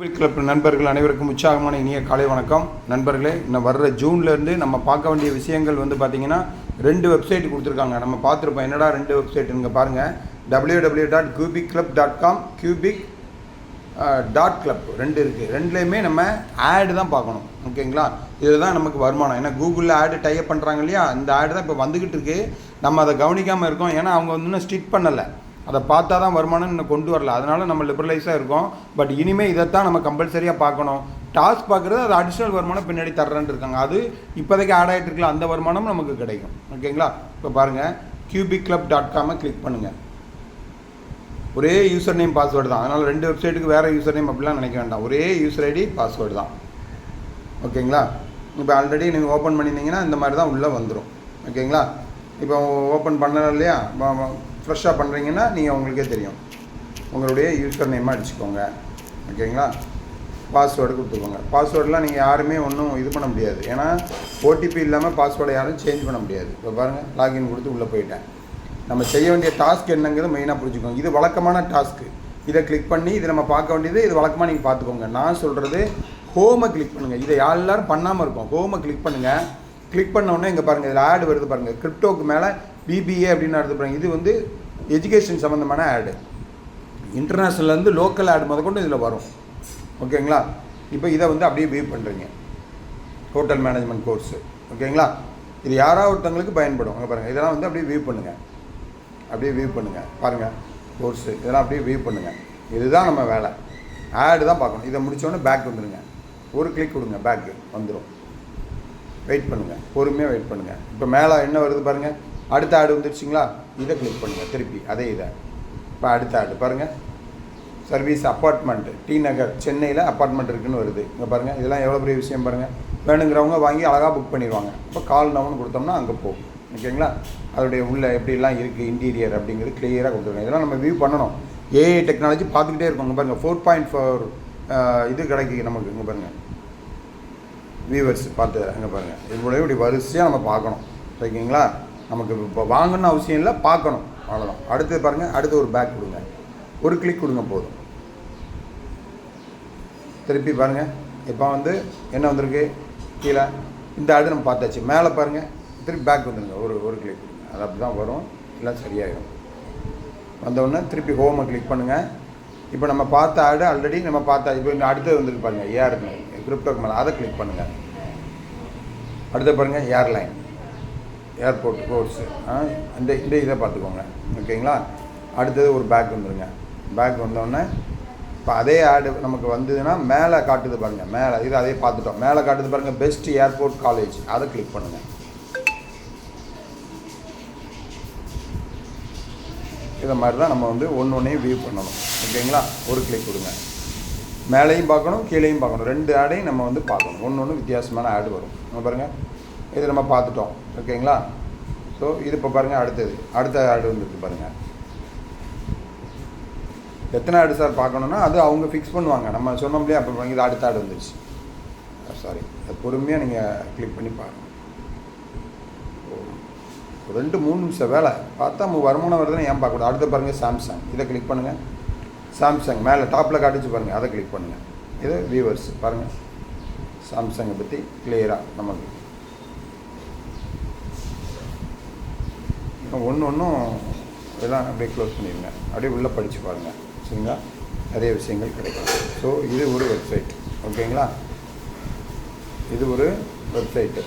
Mobile club நண்பர்கள் அனைவருக்கும் உற்சாகமான இனிய காலை வணக்கம். நண்பர்களே இன்னும் வர்ற ஜூன்லேருந்து நம்ம பார்க்க வேண்டிய விஷயங்கள் வந்து பார்த்தீங்கன்னா ரெண்டு வெப்சைட் கொடுத்துருக்காங்க. நம்ம பார்த்துருப்போம் என்னடா ரெண்டு வெப்சைட் இங்கே பாருங்கள் W W dot cubic club dot com cubic dot club ரெண்டு இருக்குது ரெண்டுலேயுமே நம்ம ஆடு தான் பார்க்கணும். ஓகேங்களா? இதில் தான் நமக்கு வருமானம். ஏன்னா கூகுளில் ஆடு டைப் பண்ணுறாங்க இல்லையா? இந்த ஆடு தான் இப்போ வந்துக்கிட்டு இருக்கு. நம்ம அதை கவனிக்காமல் இருக்கோம். ஏன்னா அவங்க வந்து இன்னும் ஸ்டிட் பண்ணலை. அதை பார்த்தா தான் வருமானம் இன்னும் கொண்டு வரல. அதனால் நம்ம லிபரலைஸாக இருக்கோம். பட் இனிமேல் இதைத்தான் நம்ம கம்பல்சரியாக பார்க்கணும். டாஸ்க் பார்க்குறது அது அடிஷ்னல் வருமானம் பின்னாடி தர்றேன்னு இருக்காங்க. அது இப்போதைக்கு ஆட் ஆகிட்டு இருக்கலாம் அந்த வருமானம் நமக்கு கிடைக்கும். ஓகேங்களா இப்போ பாருங்கள் கியூபிக் கிளப் டாட் காமை கிளிக் பண்ணுங்கள் ஒரே யூசர் நேம் பாஸ்வேர்டு தான். அதனால் ரெண்டு வெப்சைட்டுக்கு வேறு யூசர் நேம் அப்படிலாம் நினைக்க வேண்டாம். ஒரே யூசர் ஐடி பாஸ்வேர்டு தான். ஓகேங்களா இப்போ ஆல்ரெடி நீங்கள் ஓப்பன் பண்ணியிருந்தீங்கன்னா இந்த மாதிரி தான் உள்ளே வந்துடும் ஓகேங்களா இப்போ ஓப்பன் பண்ணல இல்லையா? ஃப்ரெஷ்ஷாக பண்ணுறீங்கன்னா நீங்கள் உங்களுக்கே தெரியும். உங்களுடைய யூசர் நேமாக அடிச்சுக்கோங்க. ஓகேங்களா? பாஸ்வேர்டு கொடுத்துக்கோங்க. பாஸ்வேர்டெலாம் நீங்கள் யாருமே ஒன்றும் இது பண்ண முடியாது. ஏன்னா ஓடிபி இல்லாமல் பாஸ்வேர்டை யாரும் சேஞ்ச் பண்ண முடியாது. இப்போ பாருங்கள் லாகின் கொடுத்து உள்ளே போயிட்டேன். நம்ம செய்ய வேண்டிய டாஸ்க் என்னங்கிறது மெயினாக புரிஞ்சுக்கோங்க. இது வழக்கமான டாஸ்க்கு இதை கிளிக் பண்ணி இது நம்ம பார்க்க வேண்டியது இது வழக்கமாக நீங்கள் பார்த்துக்கோங்க. நான் சொல்கிறது ஹோமை கிளிக் பண்ணுங்கள் இதை எல்லோரும் பண்ணாமல் இருக்கும். ஹோமை கிளிக் பண்ணுங்கள் கிளிக் பண்ண உடனே இங்கே பாருங்கள் இதில் ஆடு வருது பாருங்கள் கிரிப்டோக்கு மேலே பிபிஏ அப்படின்னு வருது பாருங்கள் இது வந்து எஜுகேஷன் சம்மந்தமான ஆடு இன்டர்நேஷ்னல்லேருந்து லோக்கல் ஆடு முதற்கொண்டு இதில் வரும். ஓகேங்களா இப்போ இதை வந்து அப்படியே வியூ பண்ணுறீங்க ஹோட்டல் மேனேஜ்மெண்ட் கோர்ஸு ஓகேங்களா இது யாராவது ஒருத்தவங்களுக்கு பயன்படும். அங்கே பாருங்கள் இதெல்லாம் வந்து அப்படியே வியூ பண்ணுங்கள் அப்படியே வியூ பண்ணுங்கள் பாருங்கள் கோர்ஸு இதெல்லாம் அப்படியே வியூ பண்ணுங்கள் இதுதான் நம்ம வேலை. ஆடு தான் பார்க்கணும். இதை முடிச்சோடனே பேக் வந்துடுங்க ஒரு கிளிக் கொடுங்க. பேக்கு வந்துடும் வெயிட் பண்ணுங்கள் பொறுமையாக வெயிட் பண்ணுங்கள் இப்போ மேலே என்ன வருது பாருங்கள் அடுத்த ஆடு வந்துருச்சுங்களா? இதை கிளிக் பண்ணுங்கள் திருப்பி. அதே இதை. இப்போ அடுத்த ஆடு பாருங்கள் சர்வீஸ் அப்பார்ட்மெண்ட்டு டி நகர் சென்னையில் அப்பார்ட்மெண்ட் இருக்குதுன்னு வருது. இங்கே பாருங்கள் இதெல்லாம் எவ்வளோ பெரிய விஷயம் பாருங்கள் வேணுங்கிறவங்க வாங்கி அழகாக புக் பண்ணிடுவாங்க. இப்போ கால் நவுன்னு கொடுத்தோம்னா அங்கே போகும். ஓகேங்களா? அதோடைய உள்ளே எப்படிலாம் இருக்குது இன்டீரியர் அப்படிங்கிறது கிளியராக கொடுத்துருக்கோம் இதெல்லாம் நம்ம வியூ பண்ணணும். ஏஐ டெக்னாலஜி பார்த்துக்கிட்டே இருக்கோம். இங்கே பாருங்கள் ஃபோர் பாயிண்ட் ஃபோர் இது கிடைக்குது நமக்கு. இங்கே பாருங்கள் வியூவர்ஸ் பார்த்து அங்கே பாருங்கள் இவ்வளோ இப்படி வரிசையாக நம்ம பார்க்கணும். ஓகேங்களா? நமக்கு இப்போ வாங்கணும்னு அவசியம் இல்லை பார்க்கணும். அவ்வளோதான் அடுத்து பாருங்கள் அடுத்து ஒரு பேக் கொடுங்க. ஒரு கிளிக் கொடுங்க போதும். திருப்பி பாருங்கள் இப்போ வந்து என்ன வந்திருக்கு? கீழே இந்த ஆடு நம்ம பார்த்தாச்சு. மேலே பாருங்கள் திருப்பி பேக் வந்துடுங்க ஒரு ஒரு கிளிக் கொடுங்க அது அப்படி தான் வரும் இல்லை சரியாயிடும் வந்தவுடனே திருப்பி ஹோமை கிளிக் பண்ணுங்கள் இப்போ நம்ம பார்த்த ஆடு ஆல்ரெடி நம்ம பார்த்தா இப்போ இங்கே அடுத்தது வந்துருக்கு பாருங்கள் ஏர் கிரிப்டோக்கு மேலே. அதை கிளிக் பண்ணுங்கள் அடுத்து பாருங்கள் ஏர்லைன் ஏர்போர்ட் கோர்ஸு இந்த இந்த இதை பார்த்துக்கோங்க. ஓகேங்களா? அடுத்தது ஒரு பேக் வந்துடுங்க பேக் வந்தோடனே இப்போ அதே ஆடு நமக்கு வந்ததுன்னா மேலே காட்டுது பாருங்கள் மேலே இது அதே பார்த்துட்டோம். மேலே காட்டுது பாருங்கள் பெஸ்ட் ஏர்போர்ட் காலேஜ் அதை கிளிக் பண்ணுங்கள் இதை மாதிரி தான் நம்ம வந்து ஒன்று ஒன்றையும் வியூ பண்ணணும். ஓகேங்களா? ஒரு கிளிக் கொடுங்க. மேலேயும் பார்க்கணும் கீழேயும் பார்க்கணும். ரெண்டு ஆடையும் நம்ம வந்து பார்க்கணும். ஒன்று ஒன்று வித்தியாசமான ஆடு வரும். பாருங்கள் இது நம்ம பார்த்துட்டோம். ஓகேங்களா? ஸோ இது இப்போ பாருங்கள் அடுத்தது. அடுத்த ஆடு வந்துருக்கு பாருங்கள் எத்தனை ஆடு சார் பார்க்கணுன்னா அது அவங்க ஃபிக்ஸ் பண்ணுவாங்க. நம்ம சொன்னோம் இல்லையா? அப்போ இது அடுத்த ஆடு வந்துருச்சு. சாரி பொறுமையாக நீங்கள் கிளிக் பண்ணி பாருங்கள் ரெண்டு மூணு நிமிஷம் வேலை. பார்த்தா உங்கள் வருமானம் வருதுன்னு ஏன் பார்க்கக்கூடாது? அடுத்து பாருங்கள் சாம்சங் இதை கிளிக் பண்ணுங்கள் சாம்சங் மேலே டாப்பில் காட்டுச்சு பாருங்கள் அதை கிளிக் பண்ணுங்கள் இது வியூவர்ஸ் பாருங்கள் சாம்சங்கை பற்றி கிளியராக நமக்கு ஒன்று ஒன்றும் இதெல்லாம் அப்படியே க்ளோஸ் பண்ணிடுங்க அப்படியே உள்ளே படித்து பாருங்கள் சரிங்களா? நிறைய விஷயங்கள் கிடைக்கும். ஸோ இது ஒரு வெப்சைட் ஓகேங்களா இது ஒரு வெப்சைட்டு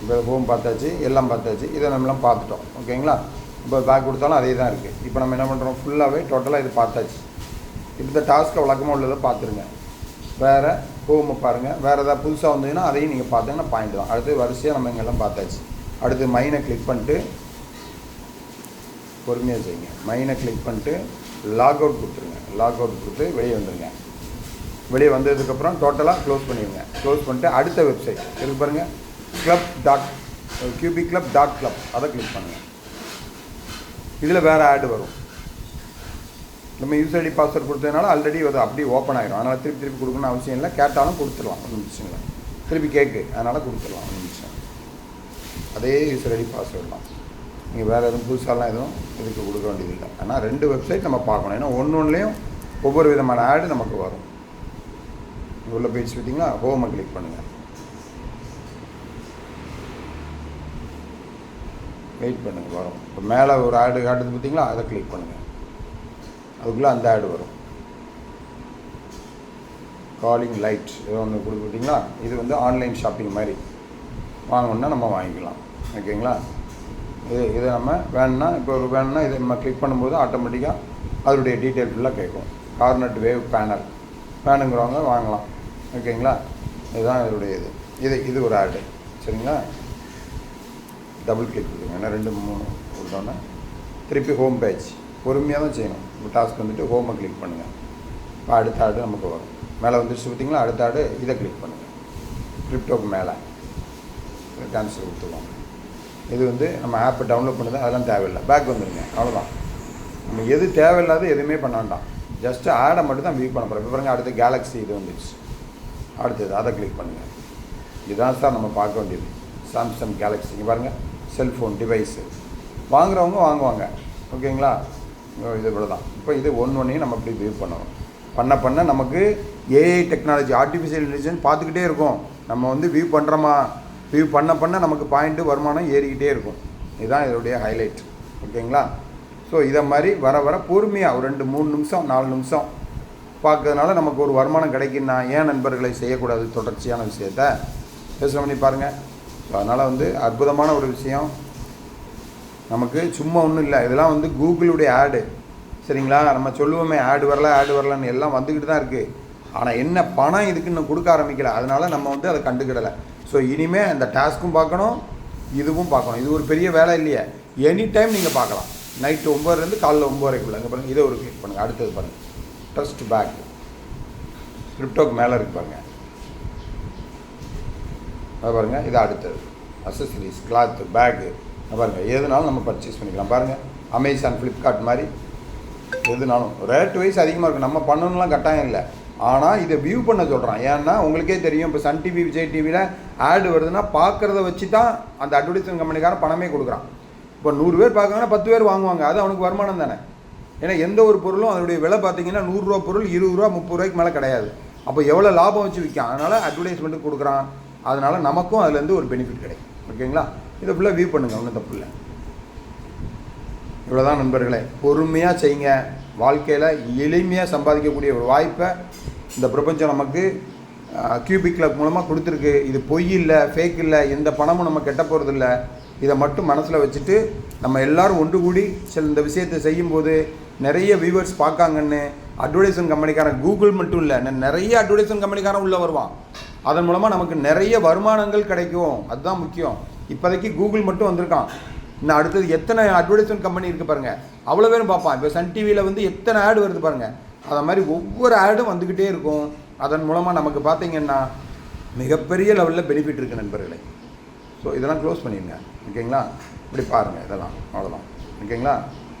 இப்போ ஹோம் பார்த்தாச்சு எல்லாம் பார்த்தாச்சு. இதை நம்மளாம் பார்த்துட்டோம். ஓகேங்களா இப்போ பேக் கொடுத்தாலும் அதே தான் இருக்குது இப்போ நம்ம என்ன பண்ணுறோம் ஃபுல்லாகவே டோட்டலாக இது பார்த்தாச்சு. இப்போ இந்த டாஸ்க்கை வழக்கமாக உள்ளதை பார்த்துருங்க. வேறு ஹோமை பாருங்கள் வேறு எதாவது புதுசாக வந்ததுன்னா அதையும் நீங்கள் பார்த்தீங்கன்னா பாயிண்ட் தான் அடுத்து வரிசையாக நம்ம இங்கெல்லாம் பார்த்தாச்சு. அடுத்து மைனை கிளிக் பண்ணிட்டு பொறுமையாக செய்யுங்க. மைனை கிளிக் பண்ணிட்டு லாக் அவுட் கொடுத்துருங்க. லாக் அவுட் கொடுத்து வெளியே வந்துடுங்க வெளியே வந்ததுக்கப்புறம் டோட்டலாக க்ளோஸ் பண்ணிடுங்க. க்ளோஸ் பண்ணிட்டு அடுத்த வெப்சைட் இருக்கு பாருங்கள் club dot QP club dot club அதை கிளிக் பண்ணுங்கள் இதில் வேறு ஆடு வரும். நம்ம யூஸ் ஐடி பாஸ்வேர்ட் கொடுத்ததுனால ஆல்ரெடி அது அப்படியே ஓப்பன் ஆகிடும் அதனால் திருப்பி திருப்பி கொடுக்கணும்னு அவசியம் இல்லை. கேட்டாலும் கொடுத்துடலாம். ஒன்றும் பிரச்சனை இல்லை. திருப்பி கேட்கு அதனால் கொடுத்துடலாம். ஒன்றும் பிரச்சனை அதே யூஸ் ஐடி பாஸ்வேர்ட் தான். நீங்கள் வேறு எதுவும் புதுசாலாம் எதுவும் இதுக்கு கொடுக்க வேண்டியதில்லை. ஆனால் ரெண்டு வெப்சைட் நம்ம பார்க்கணும். ஏன்னா ஒன்று ஒன்றுலேயும் ஒவ்வொரு விதமான ஆடு நமக்கு வரும். உள்ள போயிடுச்சு பார்த்தீங்களா? ஹோமை கிளிக் பண்ணுங்கள் வெயிட் பண்ணுங்கள் வரும். இப்போ மேலே ஒரு ஆடு காட்டுது பார்த்தீங்களா? அதை கிளிக் பண்ணுங்கள் அதுக்குள்ளே அந்த ஆடு வரும். காலிங் லைட் ஏதோ ஒன்று கொடுத்துட்டிங்களா இது வந்து ஆன்லைன் ஷாப்பிங் மாதிரி. வாங்கணுன்னா நம்ம வாங்கிக்கலாம். ஓகேங்களா இது இதை நம்ம வேணும்னா இப்போ வேணுன்னா வேணும்னா இதை நம்ம கிளிக் பண்ணும்போது ஆட்டோமேட்டிக்காக அதனுடைய டீட்டெயில் ஃபுல்லாக கேட்கும். கார்னட் வேவ் பேனல் வேணுங்கிறவங்க வாங்கலாம். ஓகேங்களா? இதுதான் இதனுடைய இது. இது இது ஒரு ஆடு சரிங்களா? டபுள் கிளிக் கொடுங்க. ஏன்னா ரெண்டு மூணு கொடுத்தோன்னே திருப்பி ஹோம் பேஜ் பொறுமையாக தான் செய்யணும். இப்போ டாஸ்க் வந்துட்டு ஹோமை கிளிக் பண்ணுங்கள் இப்போ அடுத்த ஆடு நமக்கு வரும். மேலே வந்துடுச்சு பார்த்தீங்களா? அடுத்த ஆடு இதை கிளிக் பண்ணுங்கள் கிரிப்டோக்கு மேலே. கேன்சல் கொடுத்துருவாங்க இது வந்து நம்ம ஆப்பை டவுன்லோட் பண்ணுறது அதெல்லாம் தேவையில்லை. பேக் வந்துடுங்க அவ்வளோதான் நம்ம எது தேவையில்லாத எதுவுமே பண்ண வேண்டாம். ஜஸ்ட்டு ஆடை மட்டும் தான் வியூ பண்ண போகிறோம் இப்போ பாருங்க அடுத்து கேலக்ஸி இது வந்துடுச்சு அடுத்தது அதை கிளிக் பண்ணுங்கள் இதுதான் சார் நம்ம பார்க்க வேண்டியது. சாம்சங் கேலக்ஸி இங்கே பாருங்கள் செல்ஃபோன் டிவைஸு வாங்குறவங்க வாங்குவாங்க. ஓகேங்களா? இது இவ்வளோ தான் இப்போ இது ஒன்று ஒன்றையும் நம்ம இப்படி வியூ பண்ணணும். பண்ண பண்ண நமக்கு ஏஐ டெக்னாலஜி ஆர்டிஃபிஷியல் இன்டெலிஜென்ஸ் பார்த்துக்கிட்டே இருக்கும். நம்ம வந்து வியூ பண்ணுறோமா இது பண்ண பண்ண நமக்கு பாயிண்ட்டு வருமானம் ஏறிக்கிட்டே இருக்கும். இதுதான் இதோடைய ஹைலைட் ஓகேங்களா? ஸோ இதை மாதிரி வர வர பொறுமையாக ஒரு ரெண்டு மூணு நிமிஷம் நாலு நிமிஷம் பார்க்கறதுனால நமக்கு ஒரு வருமானம் கிடைக்குன்னா ஏன் நண்பர்களை செய்யக்கூடாது தொடர்ச்சியான விஷயத்த? யோசனை பண்ணி பாருங்கள் ஸோ அதனால் வந்து அற்புதமான ஒரு விஷயம். நமக்கு சும்மா ஒன்றும் இல்லை. இதெல்லாம் வந்து கூகுளுடைய ஆடு. சரிங்களா? நம்ம சொல்லுவோமே ஆடு வரல ஆடு வரலன்னு எல்லாம் வந்துக்கிட்டு தான் இருக்குது ஆனால் என்ன பணம் இதுக்கு இன்னும் கொடுக்க ஆரம்பிக்கல. அதனால் நம்ம வந்து அதை கண்டுக்கிடலை. ஸோ இனிமேல் அந்த டாஸ்க்கும் பார்க்கணும் இதுவும் பார்க்கணும். இது ஒரு பெரிய வேலை இல்லையே. எனி டைம் நீங்கள் பார்க்கலாம் நைட்டு ஒம்பதுலேருந்து காலைல ஒம்பது வரைக்கும் இங்கே பாருங்கள் இதை ஒரு கிளிக் பண்ணுங்கள் அடுத்தது பாருங்கள் ட்ரஸ்ட் பேக் கிரிப்டோக்கு மேலே இருக்கு பாருங்கள் அது பாருங்கள் இது அடுத்தது. அசசரிஸ் கிளாத்து பேக்கு பாருங்கள் எதுனாலும் நம்ம பர்ச்சேஸ் பண்ணிக்கலாம். பாருங்கள் அமேசான் ஃப்ளிப்கார்ட் மாதிரி எதுனாலும். ரேட் வைஸ் அதிகமாக இருக்கும் நம்ம பண்ணணும்லாம் கட்டாயம் இல்லை. ஆனால் இதை வியூ பண்ண சொல்கிறான் ஏன்னா உங்களுக்கே தெரியும் இப்போ சன் டிவி விஜய் டிவியில் ஆடு வருதுன்னா பார்க்குறத வச்சு தான் அந்த அட்வர்டைஸ்மெண்ட் கம்பெனிக்காரன் பணமே கொடுக்குறான். இப்போ நூறு பேர் பார்க்குறாங்கன்னா பத்து பேர் வாங்குவாங்க. அது அவனுக்கு வருமானம் தானே. ஏன்னா எந்த ஒரு பொருளும் அதனுடைய விலை பார்த்தீங்கன்னா நூறுரூவா பொருள் இருபது ரூபா முப்பது ரூபாய்க்கு மேலே கிடையாது. அப்போ எவ்வளோ லாபம் வச்சு விற்கும் அதனால் அட்வர்டைஸ்மெண்ட்டு கொடுக்குறான். அதனால் நமக்கும் அதுலேருந்து ஒரு பெனிஃபிட் கிடைக்கும். ஓகேங்களா? இதை ஃபுல்லாக வியூ பண்ணுங்கள் ஒன்றும் தப்பு இல்லை. இவ்வளோதான் நண்பர்களே. பொறுமையாக செய்யுங்க வாழ்க்கையில் எளிமையாக சம்பாதிக்கக்கூடிய ஒரு வாய்ப்பை இந்த பிரபஞ்சம் நமக்கு கியூபிக் கிளப் மூலமாக கொடுத்துருக்கு. இது பொய் இல்லை ஃபேக் இல்லை எந்த பணமும் நம்ம கெட்ட போகிறதில்ல இதை மட்டும் மனசில் வச்சுட்டு நம்ம எல்லோரும் ஒன்று கூடி சில இந்த விஷயத்தை செய்யும்போது நிறைய வியூவர்ஸ் பார்க்காங்கன்னு அட்வர்டைஸ்மெண்ட் கம்பெனிக்காரன் கூகுள் மட்டும் இல்லை நிறைய அட்வர்டைஸ்மெண்ட் கம்பெனிக்காரன் உள்ளே வருவான். அதன் மூலமாக நமக்கு நிறைய வருமானங்கள் கிடைக்கும். அதுதான் முக்கியம். இப்போதைக்கு கூகுள் மட்டும் வந்திருக்கான். இன்னும் அடுத்தது எத்தனை அட்வர்டைஸ்மெண்ட் கம்பெனி இருக்குது பாருங்கள் அவ்வளோ பேரும் பார்ப்பான். இப்போ சன் டிவியில் வந்து எத்தனை ஆடு வருது பாருங்கள் அதை மாதிரி ஒவ்வொரு ஆடும் வந்துக்கிட்டே இருக்கும். அதன் மூலமாக நமக்கு பார்த்தீங்கன்னா மிகப்பெரிய லெவலில் பெனிஃபிட் இருக்குது நண்பர்களே. ஸோ இதெல்லாம் க்ளோஸ் பண்ணிடுங்க. ஓகேங்களா இப்படி பாருங்கள் இதெல்லாம். அவ்வளோதான் ஓகேங்களா